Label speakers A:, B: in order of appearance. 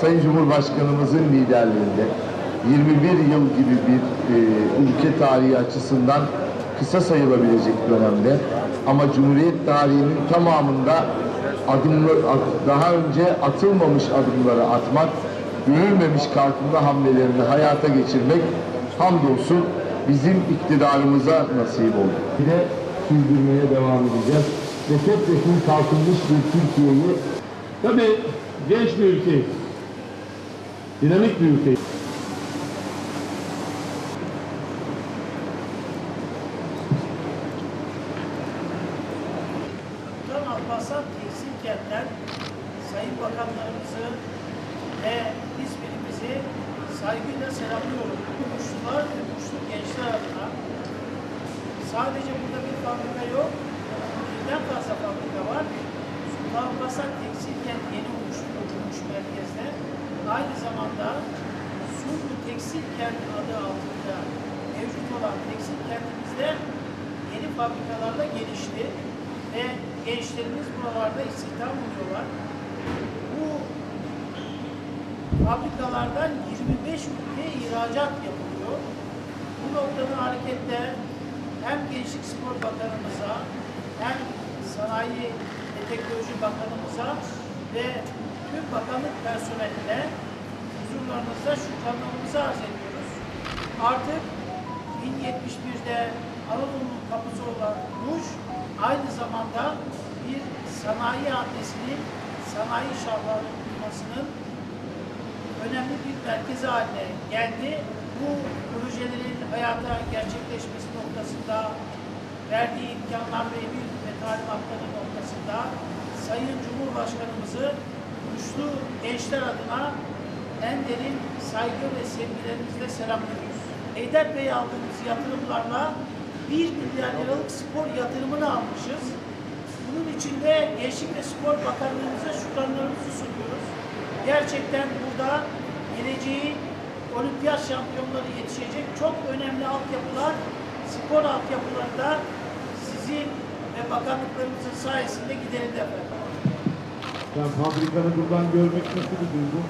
A: Sayın Cumhurbaşkanımızın liderliğinde 21 yıl gibi bir e, ülke tarihi açısından kısa sayılabilecek dönemde ama Cumhuriyet tarihinin tamamında adımlı, at- daha önce atılmamış adımları atmak, görülmemiş kalkınma hamlelerini hayata geçirmek hamdolsun bizim iktidarımıza nasip oldu. Bir de sürdürmeye devam edeceğiz. Ve tepkisini kalkınmış bir Türkiye'yi
B: Tabii genç bir ülkeyiz. Dinamik bir ülkeyiz.
C: Sayın Bakanlarımızı ve İzmir'imizi saygıyla selamlıyorum. Muşlular ve Muşlu gençler adına sadece burada bir fabrika yok, birden fazla fabrika var. Sultan Alparslan Tekstil Kent yeni oluşturulmuş merkezde. Aynı zamanda Sunlu Tekstil Kent adı altında mevcut olan tekstil kentimizde yeni fabrikalarla gelişti ve gençlerimiz buralarda istihdam oluyorlar. Bu fabrikalardan 25 ülkeye ihracat yapılıyor. Bu noktadan hareketle hem Gençlik Spor Bakanımıza hem Sanayi ve Teknoloji Bakanımıza ve tüm bakanlık personeline huzurlarınızda şükranlarımızı arz ediyoruz. Artık 1071'de Anadolu'nun kapısı olan Muş aynı zamanda bir sanayi adresinin sanayi şahlarının kurulmasının önemli bir merkezi haline geldi. Bu projelerin hayata gerçekleşmesi noktasında verdiği imkanlar ve emir ve talimatları noktasında Sayın Cumhurbaşkanımızı güçlü gençler adına en derin saygı ve sevgilerimizle selamlıyoruz. Eyder Bey aldığımız yatırımlarla 1 milyar liralık spor yatırımını almışız. Bunun için de Gençlik ve Spor Bakanlığımıza şükranlarımızı sunuyoruz. Gerçekten burada geleceğin olimpiyat şampiyonları yetişecek çok önemli altyapılar, spor altyapıları da sizin ve bakanlıklarımızın sayesinde giderildi efendim.
B: Yani fabrikanı buradan görmek nasıl bir duygu?